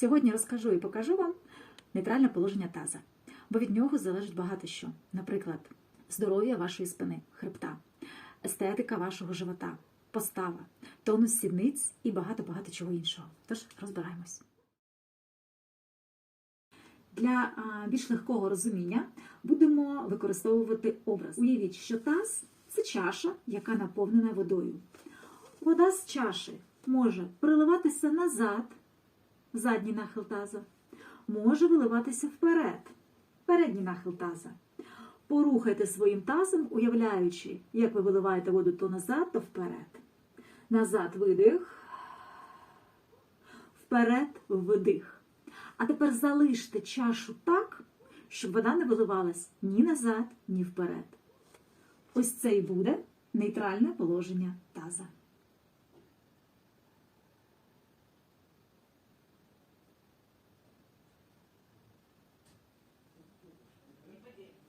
Сьогодні розкажу і покажу вам нейтральне положення таза, бо від нього залежить багато що. Наприклад, здоров'я вашої спини, хребта, естетика вашого живота, постава, тонус сідниць і багато-багато чого іншого. Тож розбираємось. Для більш легкого розуміння будемо використовувати образ. Уявіть, що таз це чаша, яка наповнена водою. Вода з чаші може приливатися назад, задній нахил таза, може виливатися вперед, передній нахил таза. Порухайте своїм тазом, уявляючи, як ви виливаєте воду то назад, то вперед. Назад видих, вперед вдих. А тепер залиште чашу так, щоб вода не виливалась ні назад, ні вперед. Ось це і буде нейтральне положення таза. 예.